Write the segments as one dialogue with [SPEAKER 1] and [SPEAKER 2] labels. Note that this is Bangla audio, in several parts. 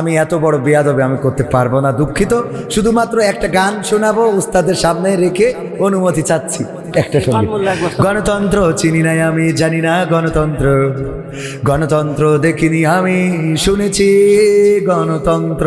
[SPEAKER 1] আমি এত বড় বেয়াদবে আমি করতে পারব না দুঃখিত। শুধুমাত্র একটা গান শোনাবো উস্তাদের সামনে রেখে অনুমতি চাচ্ছি। একটা সংগীত গণতন্ত্র চিনি নাই আমি জানি না গণতন্ত্র। গণতন্ত্র দেখিনি আমি শুনেছি গণতন্ত্র।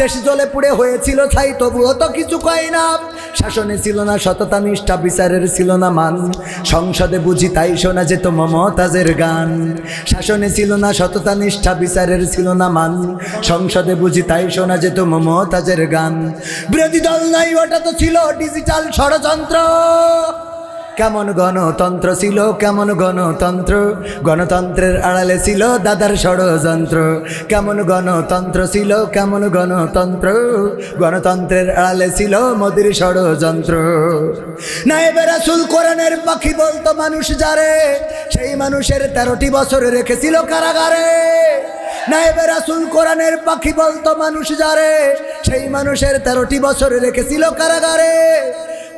[SPEAKER 1] দেশ জলে পুড়ে হয়েছিল ছাই, তবুও তো কিছু কয় না। শাসনে ছিল না সততা, নিষ্ঠা, বিচারের ছিল না মান। সংসদে বুঝি তাই শোনা যেত মমতাজের গান। শাসনে ছিল না সততা, নিষ্ঠা, বিচারের ছিল না মান। সংসদে বুঝি তাই শোনা যেত মমতাজের গান। বিরোধী দল নাই, ওটা তো ছিল ডিজিটাল ষড়যন্ত্র। কেমন গণতন্ত্র ছিল, কেমন গণতন্ত্র? গণতন্ত্রের আড়ালে ছিল দাদার ষড়যন্ত্র। কেমন গণতন্ত্র ছিল, কেমন গণতন্ত্র? গণতন্ত্রের আড়ালে ছিল মোদির ষড়যন্ত্র। নায়েবে রাসুল কোরআনের পাখি বলতো মানুষ যারে, সেই মানুষের তেরোটি বছর রেখেছিল কারাগারে। রাসুল কোরআনের পাখি বলতো মানুষ যারে, সেই মানুষের তেরোটি বছর রেখেছিল কারাগারে।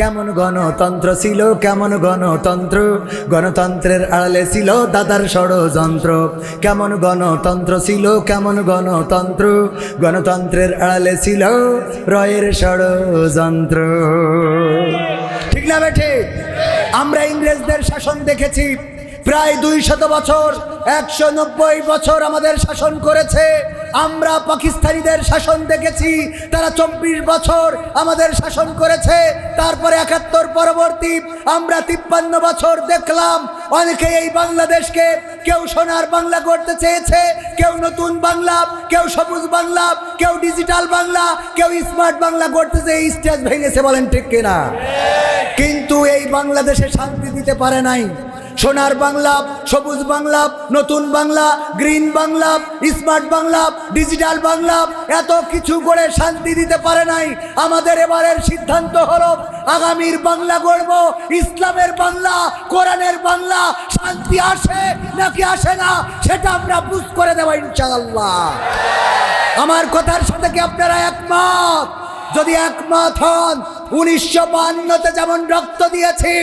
[SPEAKER 1] কেমন গণতন্ত্র ছিল, কেমন গণতন্ত্র? গণতন্ত্রের আড়ালে ছিল দাদার ষড়যন্ত্র। কেমন গণতন্ত্র ছিল, কেমন গণতন্ত্র? গণতন্ত্রের আড়ালে ছিল রয়ের ষড়যন্ত্র। ঠিক না বেঠে? আমরা ইংরেজদের শাসন দেখেছি। প্রায় দুই শত বছর একশো নব্বই বছর আমাদের শাসন করেছে। আমরা পাকিস্তানিদের শাসন দেখেছি, তারা চব্বিশ বছর আমাদের শাসন করেছে, তারপরে একাত্তর পরবর্তী আমরা তিপ্পান্ন বছর দেখলাম, অনেকে এই বাংলাদেশকে কেউ সোনার বাংলা করতে চেয়েছে, কেউ নতুন বাংলা, কেউ সবুজ বাংলা, কেউ ডিজিটাল বাংলা, কেউ স্মার্ট বাংলা করতে চেয়ে স্টেজ ভেঙেছে বলেন ঠিক কিনা? কিন্তু এই বাংলাদেশে শান্তি দিতে পারে নাই। সোনার বাংলা, সবুজ বাংলা, নতুন Bangla, green Bangla, smart Bangla, digital Bangla, এত কিছু করে শান্তি দিতে পারে নাই। আমাদের এবারের সিদ্ধান্ত হলো, আগামীর বাংলা গড়ব, ইসলামের বাংলা, কোরআনের বাংলা, শান্তি আসে নাকি আসে না, সেটা আমরা বুঝ করে দেবো ইনশাআল্লাহ। আমার কথার সাথে কি আপনারা একমত? যদি একমত হন, উনিশশো বান্নতে যেমন রক্ত দিয়েছি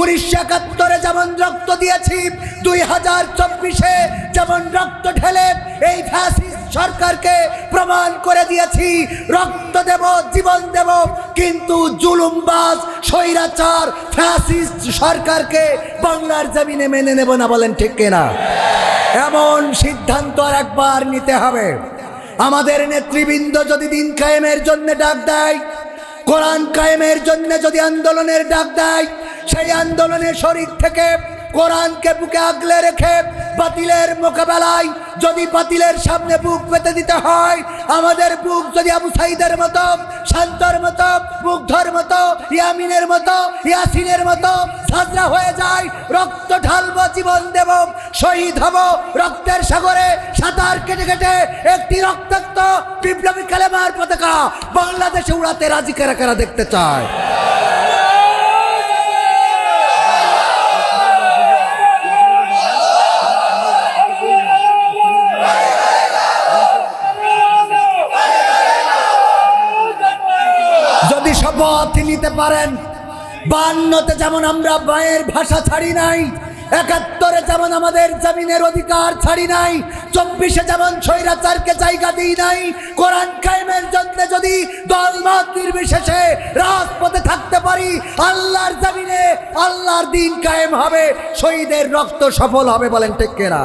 [SPEAKER 1] উনিশশো একাত্তরে যেমন রক্ত দিয়েছি, দুই হাজার চব্বিশে যেমন রক্ত ঢেলে এই ফ্যাসিস্ট সরকারকে প্রমাণ করে দিয়েছি, রক্ত দেব, জীবন দেব, কিন্তু জুলুমবাজ, স্বৈরাচার, ফ্যাসিস্ট সরকারকে বাংলার জমিনে মেনে নেব না বলেন ঠিক কিনা? এমন সিদ্ধান্ত আর একবার নিতে হবে। আমাদের নেতৃবৃন্দ যদি দিন কায়েমের জন্য ডাক দেয়, কোরআন কায়েমের জন্য যদি আন্দোলনের ডাক দেয় সেই আন্দোলনে শরীর থেকে কোরআনকে বুকে আগলে রেখে বাতিলের মোকাবেলায় যদি বাতিলের সামনে বুক পেতে দিতে হয়, আমাদের বুক যদি আবু সাইদের মতো, শান্তর মতো, মুগ্ধর মতো, ইয়ামিনের মতো, ইয়াসিনের মতো সাজরা হয়ে যায়, রক্ত ঢালবো, জীবন দেব, শহীদ হব, রক্তের সাগরে সাঁতার কেটে কেটে একটি রক্তাক্ত বিপ্লবী কালেমার পতাকা বাংলাদেশে উড়াতে রাজি কারা কারা দেখতে চায়? শপথ নিতে পারেন। বান্নতে যেমন আমরা মায়ের ভাষা ছাড়ি নাই, একাত্তরে যেমন আমাদের জমিনের অধিকার ছাড়ি নাই, চব্বিশে যেমন স্বৈরাচারকে জায়গা দিই নাই, কোরআন কায়েমের জন্য যদি দলমত নির্বিশেষে রাজপথে থাকতে পারি, আল্লাহর জমিনে আল্লাহর দিন কায়েম হবে, শহীদের রক্ত সফল হবে বলেন টেকেরা